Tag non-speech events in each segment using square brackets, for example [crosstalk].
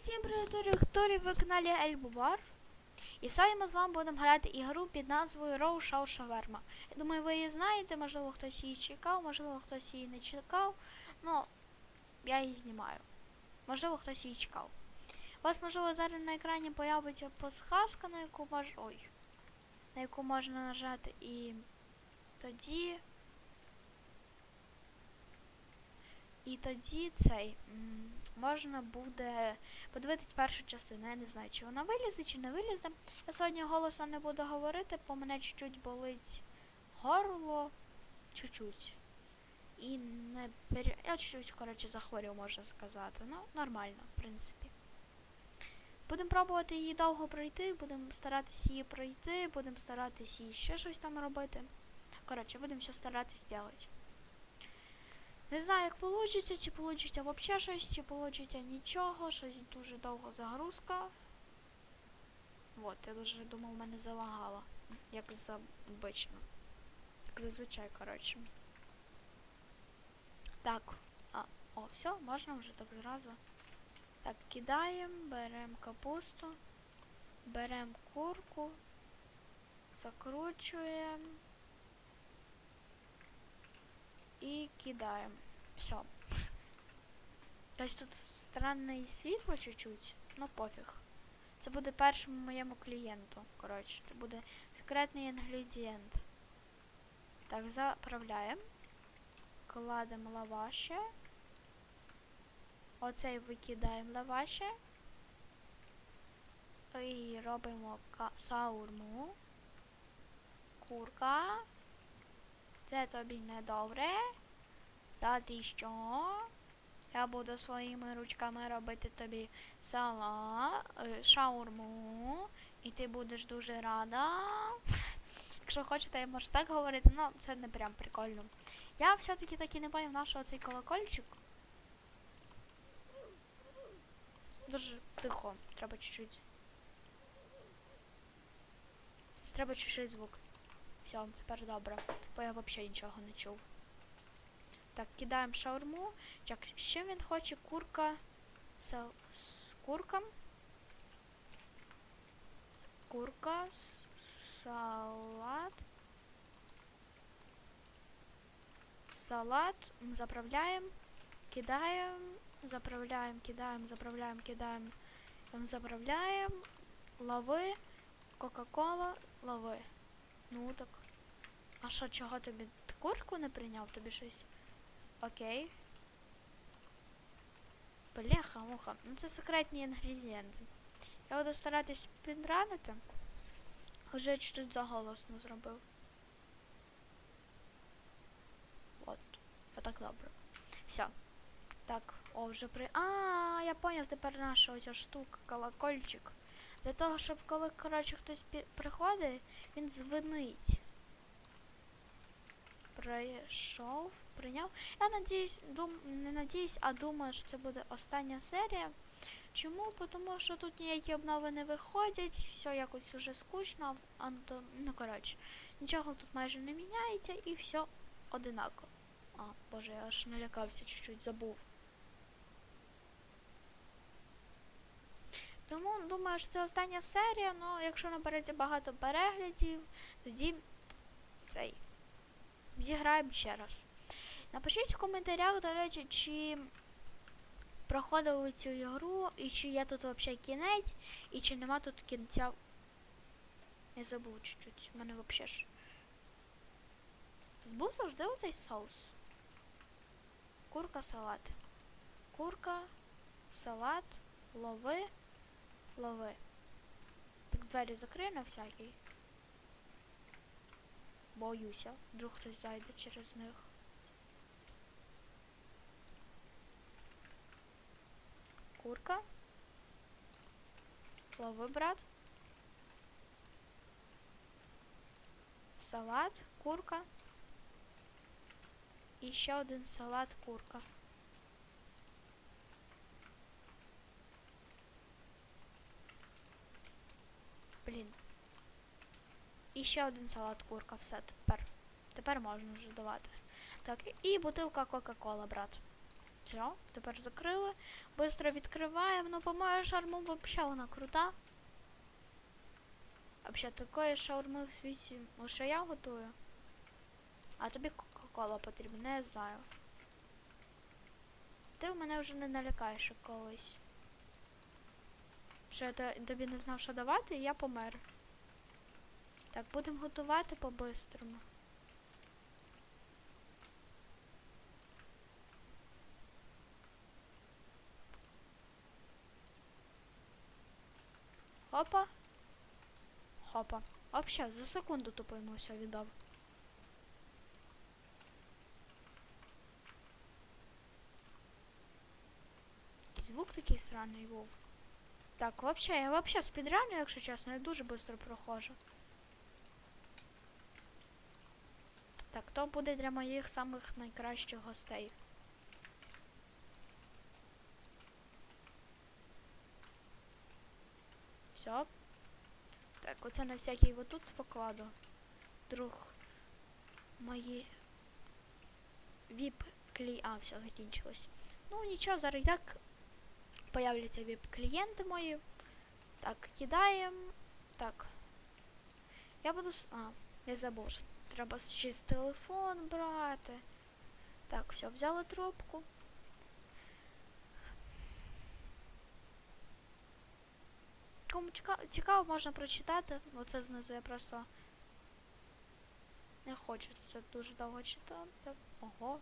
всім привіт, Хторі, ви каналі Ельбубар. І сьогодні ми з вами будемо грати ігру під назвою Row Show Shawarma. Я думаю, ви її знаєте, можливо, хтось її чекав, можливо, хтось її не чекав. Ну, я її знімаю. Можливо, хтось її чекав. У вас, можливо, зараз на екрані появиться подсказка, на яку мож... Ой. На яку можна нажати і тоді. І тоді цей можна буде подивитись першу частину. Я не знаю, чи вона вилізе, чи не вилізе. Я сьогодні голосом не буду говорити, бо мене чуть-чуть болить горло. Чуть-чуть. І не пере... Я чуть-чуть, коротше, захворів, можна сказати. Ну, нормально, в принципі. Будемо пробувати її довго пройти, будемо старатися її пройти, будемо старатися її ще щось там робити. Коротше, будемо все старатись робити. Не знаю, як вийде, чи вийде взагалі щось, чи вийде нічого, щось дуже довго загрузка. Вот, я дуже думав, в мене залагало. Як за. Як зазвичай, коротше. Так. А, о, все, можна вже так зразу. Так, кидаємо, беремо капусту, беремо курку, закручуємо. І кидаємо. Все. Тобто тут странне світло чуть-чуть, ну пофіг. Це буде першому моєму клієнту. Коротше, це буде секретний інгредієнт. Так, заправляємо. Кладемо лаваше. Оцей викидаємо лаваше. І робимо ка- саурму. Курка. Це тобі не добре. Та ти що? Я буду своїми ручками робити тобі салат, е, шаурму, і ти будеш дуже рада. Якщо хочете, я можу так говорити, але це не прям прикольно. Я все-таки таки не поняв нашого цей колокольчик. Дуже тихо, треба чуть-чуть. Треба чуть-чуть звук. Все, тепер добре. Бо я взагалі нічого не чув. Так, кидаємо шаурму. Так, ще він хоче курка з, з курком. Курка, салат. Салат. Заправляємо. Кидаємо. Заправляємо, кидаємо, заправляємо, кидаємо. Заправляємо. Лови. Кока-кола. Лови. Ну так. А що, чого тобі? Курку не прийняв тобі щось? Окей. Бляха, муха. Ну це секретні інгредієнти. Я буду старатись підранити. Вже чуть заголосно зробив. От. Отак добре. Все. Так, о, вже при. А, я поняв тепер наша оця штука, колокольчик. Для того, щоб коли, коротше, хтось приходить, він дзвонить. Прийшов, прийняв. Я надіюсь, дум, не надіюсь, а думаю, що це буде остання серія. Чому? Тому що тут ніякі обнови не виходять, все якось уже скучно, а то, ну коротше, нічого тут майже не міняється і все одинаково. А, боже, я аж налякався чуть-чуть, забув. Тому думаю, що це остання серія, ну якщо набереться багато переглядів, тоді цей. Зіграємо ще раз. Напишіть в коментарях, до речі, чи проходили цю ігру, і чи є тут взагалі кінець, і чи нема тут кінця. Я забув чуть-чуть. У мене взагалі ж. Тут був завжди оцей соус. Курка, салат. Курка, салат, лови, лови. Так двері закрию на всякий. Боюся, вдруг хтось зайде через них. Курка. Лови, брат. Салат, курка. І ще один салат, курка. Блін. І ще один салат курка, все тепер. Тепер можна вже давати. Так, і бутилка Кока-Кола, брат. Все, тепер закрили. Бистро відкриваємо. Ну, по-моєму, шарму взагалі вона крута. Взагалі, такої шаурми в світі лише я готую. А тобі Кока-Кола потрібна, не знаю. Ти в мене вже не налякаєш як колись. Що я тобі не знав, що давати, і я помер. Так, будемо готувати по-бистрому. Хопа. Хопа. Вообще, за секунду тупо йому все віддав. Звук такий сраний був. Так, вообще, я вообще спідряню, якщо чесно, я дуже швидко проходжу. Так, то буде для моїх самих найкращих гостей. Все. Так, оце на всякий вот тут покладу. Друг мої віп клі... А, все, закінчилось. Ну нічого, зараз і так появляться віп клієнти мої. Так, кидаємо. Так. Я буду. А, я забув. що Треба ще телефон брати. Так, все, взяли трубку. Кому цікаво, можна прочитати. Оце знизу я просто не хочу це дуже довго читати. Ого.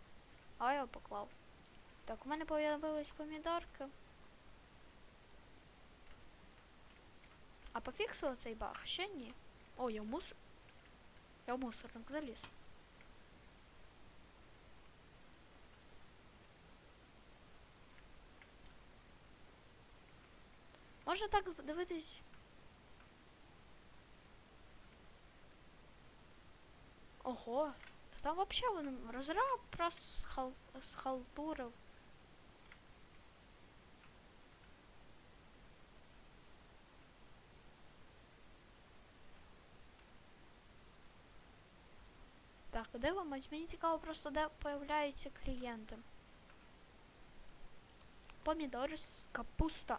А я його поклав. Так, у мене появились помідорки. А пофіксили цей баг? Ще ні. О, я в мус... Я в мусорник заліз. Можна так дивитись. Ого. Та там вообще він розраб просто схал... схалтурив. Так, дивимось. Мені цікаво просто, де появляються клієнти. Помідори з капуста.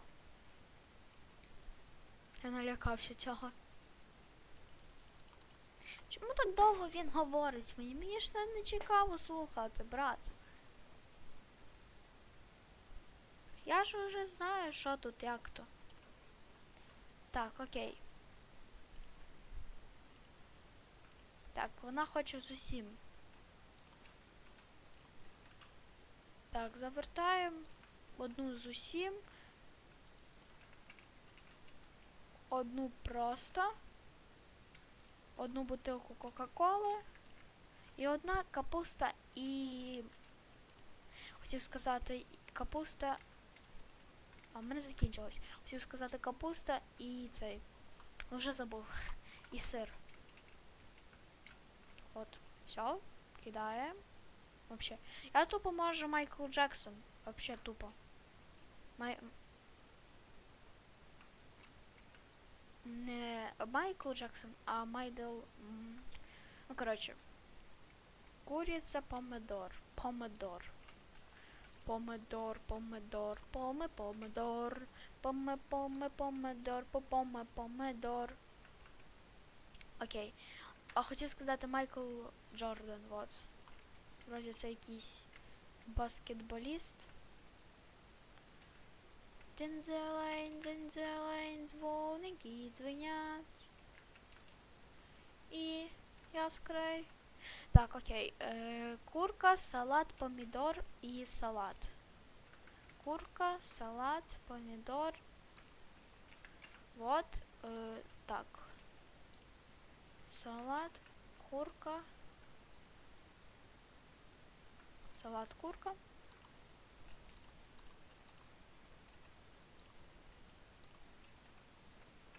Я налякався цього. Чому так довго він говорить мені? Мені ж це не цікаво слухати, брат. Я ж вже знаю, що тут, як то. Так, окей. Так, вона хоче з усім. Так, завертаємо одну з усім. Одну просто. Одну бутилку Кока-Коли. І одна капуста і. Хотів сказати капуста. А в мене закінчилось. Хотів сказати капуста і цей. Ну, Вже забув. [laughs] І сир. От. Все. Кидаємо. Вообще. Я тупо можу Майкл Джексон. Вообще тупо. Май... Не Майкл Джексон, а Майдл. Ну, коротше. Куриця помидор. Помидор. Помидор, помидор, поме, помидор. Поме, поме, помидор, попоме, помидор. Окей. А хотів сказати Майкл Джордан, вот. Вроді це якийсь баскетболіст. Дзензелень, дзензелень, дзвоники дзвенять. І яскрай. Так, окей. Е, курка, салат, помідор і салат. Курка, салат, помідор. Вот. Е, так. Салат, курка. Салат, курка.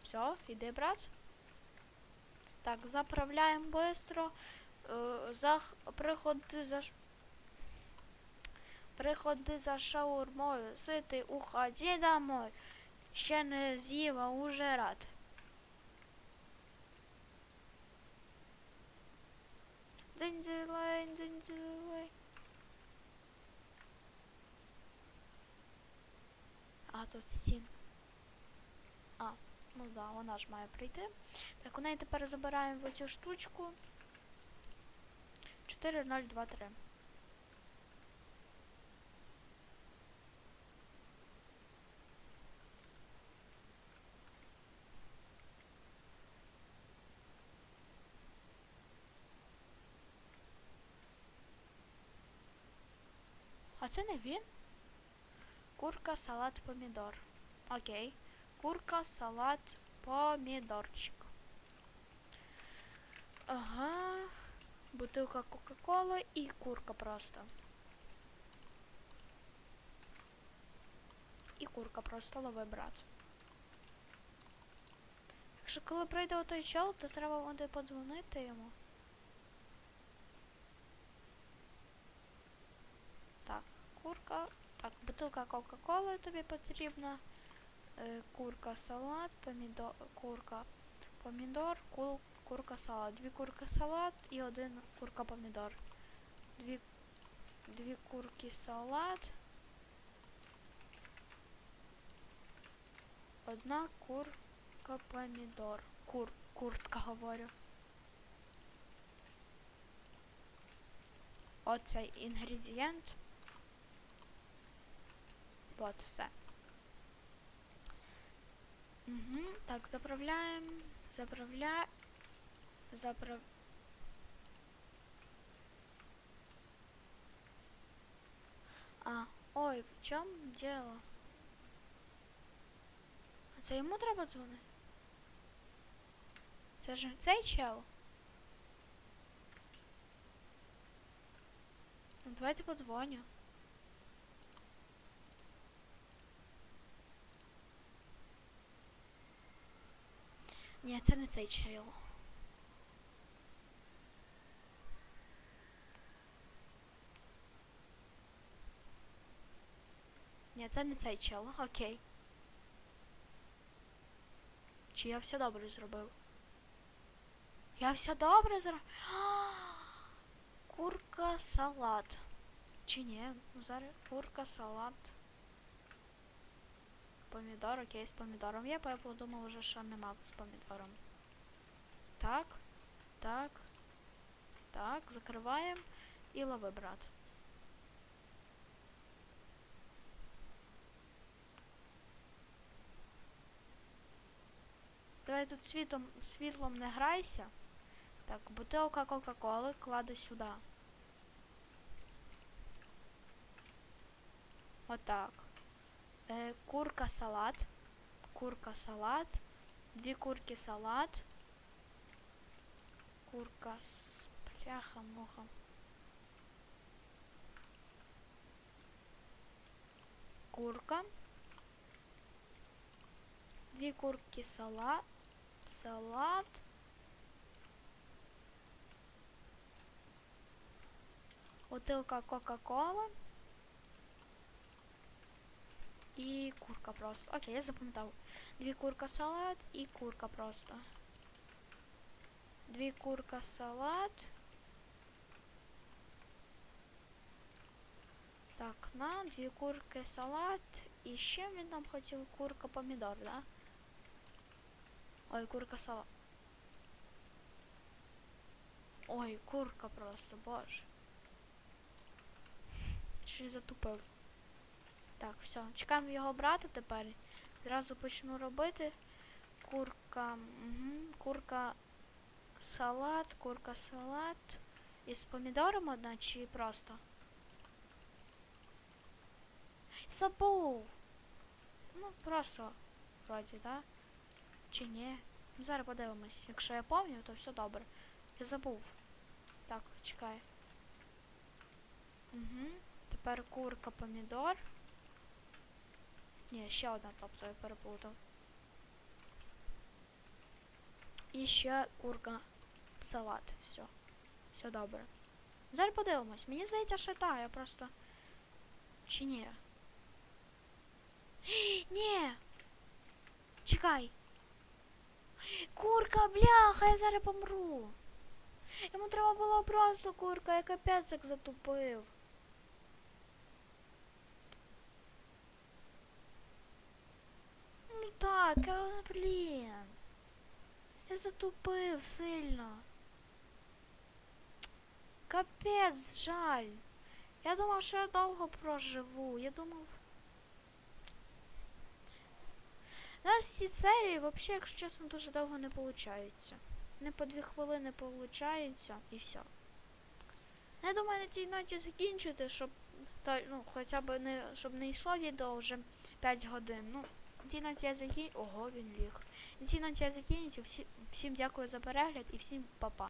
Все, іди, брат. Так, заправляємо быстро. Е, за, приходи за приходи за шаурмою, ситий уходи домой. Ще не з'їв, уже рад. Денділейн, Денділейн. А, тут стін. А, ну да, вона ж має прийти. Так, у неї тепер забираємо в цю штучку. 4.023. це не він? Курка, салат, помідор. Окей. Курка, салат, помідорчик. Ага. Бутилка Кока-Коли і курка просто. І курка просто лови брат. Якщо коли прийде отой чел, то треба буде подзвонити йому. Так, курка. Так, бутилка Кока-Коли тобі потрібна. Е, курка, салат, помідор, курка, помідор, кул, курка, салат. Дві курка салат і один курка помідор. Дві, дві курки салат. Одна курка помідор. Кур, куртка говорю. Оцей інгредієнт. От все. Угу. Так, заправляємо. Заправля... Заправ... А, ой, в чому діло? А це йому треба дзвонити? Це ж цей чел? Ну, давайте подзвоню. Ні, це не цей чел. Ні, це не цей чел, окей. Чи я все добре зробив? Я все добре зробив. Курка салат. Чи ні? Зараз курка салат. Помідор, окей, з помідором я подумав вже, що нема з помідором. Так, так, так, закриваємо і лови, брат. Давай тут світом, світлом не грайся. Так, бутилка Кока-Коли клади сюди. Отак. Е, курка салат. Курка салат. Дві курки салат. Курка с пляха-муха. Курка. Дві курки салат. Салат. Бутилка Кока-Кола. І курка просто. Окей, я запам'ятав. Дві курка салат і курка просто. Дві курка салат. Так, на дві курки салат. І ще він нам хотів курка помідор, да? Ой, курка салат. Ой, курка просто, боже. Чи затупив? Так, все. Чекаємо його брата тепер. Зразу почну робити. Курка. Угу, курка салат, курка салат. Із помідором одна чи просто? Забув! Ну, просто вроді, да? Чи ні? Зараз подивимось. Якщо я пам'ятаю, то все добре. Я забув. Так, чекай. Угу. Тепер курка помідор. Ні, ще одна, тобто я переплутав. І ще курка салат. Все. Все добре. Зараз подивимось. Мені здається, що так, я просто. Чи ні? [gasps] Ні! Чекай! Курка, бляха, я зараз помру. Йому треба було просто курка, я капець як затупив. Так, а, блін. Я затупив сильно. Капець, жаль. Я думав, що я довго проживу. Я думав. У нас ці серії, взагалі, якщо чесно, дуже довго не получаються. Не по дві хвилини получаються і все. Я думаю, на цій ноті закінчити, щоб та, ну, хоча б не, щоб не йшло відео вже 5 годин. Ну, на цій ноті. Ого, він ліг. На цій ноті я. Всі, всім дякую за перегляд і всім па-па.